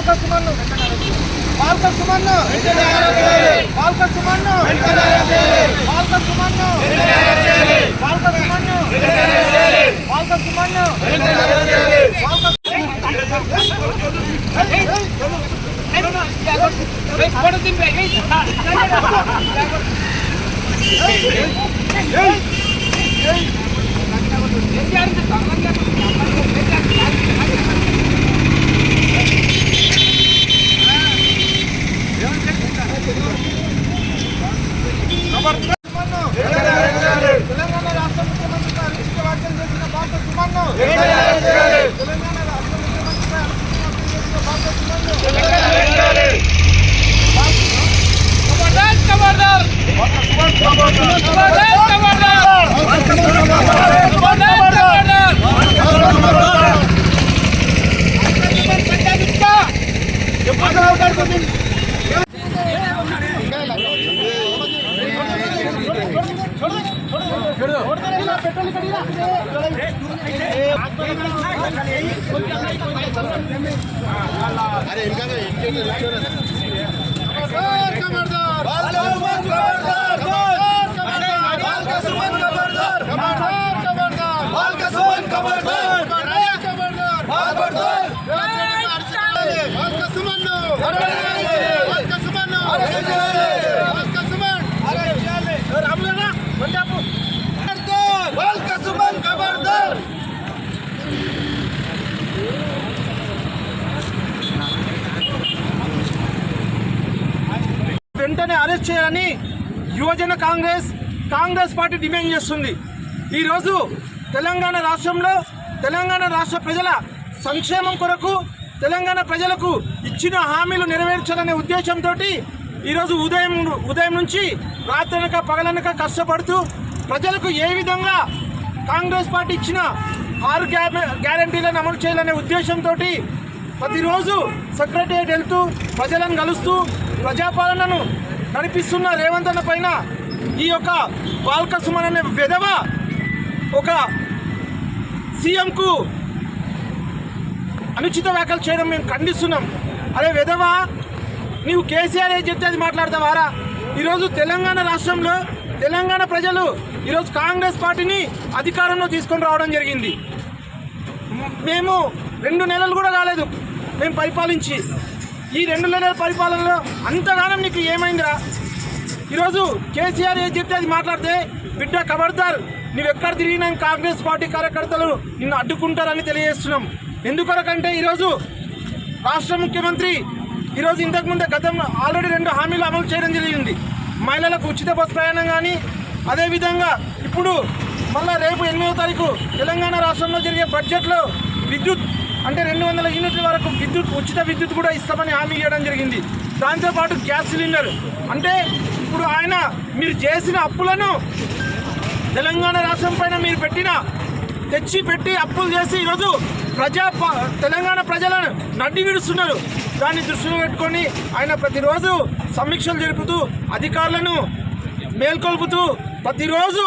బాల్క సుమన్ను బాల్క సుమన్ను బాల్క సుమన్ను బాల్క సుమన్ను బాల్క సుమన్ను బాల్క సుమన్ను సుమన్ను తెలంగాణ రాష్ట్ర ముఖ్యమంత్రిగా అరెస్ట్ వ్యాఖ్యలు చేసిన బాల్క సుమన్ను తెలంగాణ రాష్ట్ర ముఖ్యమంత్రిగా అరెస్ట్ వ్యాఖ్యలు చేసిన బాల్క సుమన్ను వెంటనే అరెస్ట్ చేయాలని యువజన కాంగ్రెస్ కాంగ్రెస్ పార్టీ డిమాండ్ చేస్తుంది. ఈరోజు తెలంగాణ రాష్ట్రంలో తెలంగాణ రాష్ట్ర ప్రజల సంక్షేమం కొరకు తెలంగాణ ప్రజలకు ఇచ్చిన హామీలు నెరవేర్చాలనే ఉద్దేశంతో ఈరోజు ఉదయం ఉదయం నుంచి రాత్రనక పగలనక కష్టపడుతూ ప్రజలకు ఏ విధంగా కాంగ్రెస్ పార్టీ ఇచ్చిన ఆరు గ్యారంటీలను అమలు చేయాలనే ఉద్దేశంతో ప్రతిరోజు సెక్రటరియట్ వెళ్తూ ప్రజలను కలుస్తూ ప్రజాపాలనను నడిపిస్తున్న రేవంత్ అన్న పైన ఈ యొక్క బాల్క సుమన్ అనే విధవ ఒక సీఎంకు అనుచిత వ్యాఖ్యలు చేయడం మేము ఖండిస్తున్నాం. అదే విధవ నీవు కేసీఆర్ ఏం చెప్తే అది మాట్లాడతావారా? ఈరోజు తెలంగాణ రాష్ట్రంలో తెలంగాణ ప్రజలు ఈరోజు కాంగ్రెస్ పార్టీని అధికారంలో తీసుకొని రావడం జరిగింది. మేము రెండు నెలలు కూడా కాలేదు. మేము పరిపాలించి ఈ రెండు నెలల పరిపాలనలో అంతగానం నీకు ఏమైందిరా? ఈరోజు కేసీఆర్ ఏం చెప్తే అది మాట్లాడితే బిడ్డ కబడతారు. నువ్వెక్కడ తిరిగినా కాంగ్రెస్ పార్టీ కార్యకర్తలు నిన్ను అడ్డుకుంటారని తెలియజేస్తున్నాం. ఎందుకొరకంటే ఈరోజు రాష్ట్ర ముఖ్యమంత్రి ఈరోజు ఇంతకుముందే గతంలో ఆల్రెడీ రెండు హామీలు అమలు చేయడం జరిగింది. మహిళలకు ఉచిత బస్సు ప్రయాణం కానీ అదేవిధంగా ఇప్పుడు మళ్ళా రేపు ఎనిమిదో తారీఖు తెలంగాణ రాష్ట్రంలో జరిగే బడ్జెట్లో విద్యుత్ అంటే రెండు వందల యూనిట్ల వరకు విద్యుత్ ఉచిత విద్యుత్ కూడా ఇస్తామని హామీ ఇవ్వడం జరిగింది. దాంతోపాటు గ్యాస్ సిలిండర్. అంటే ఇప్పుడు ఆయన మీరు చేసిన అప్పులను తెలంగాణ రాష్ట్రం పైన మీరు పెట్టిన తెచ్చి పెట్టి అప్పులు చేసి ఈరోజు ప్రజా తెలంగాణ ప్రజలను నడ్డి విడుస్తున్నారు. దాన్ని దృష్టిలో పెట్టుకొని ఆయన ప్రతిరోజు సమీక్షలు జరుపుతూ అధికారులను మేల్కొల్పుతూ ప్రతిరోజు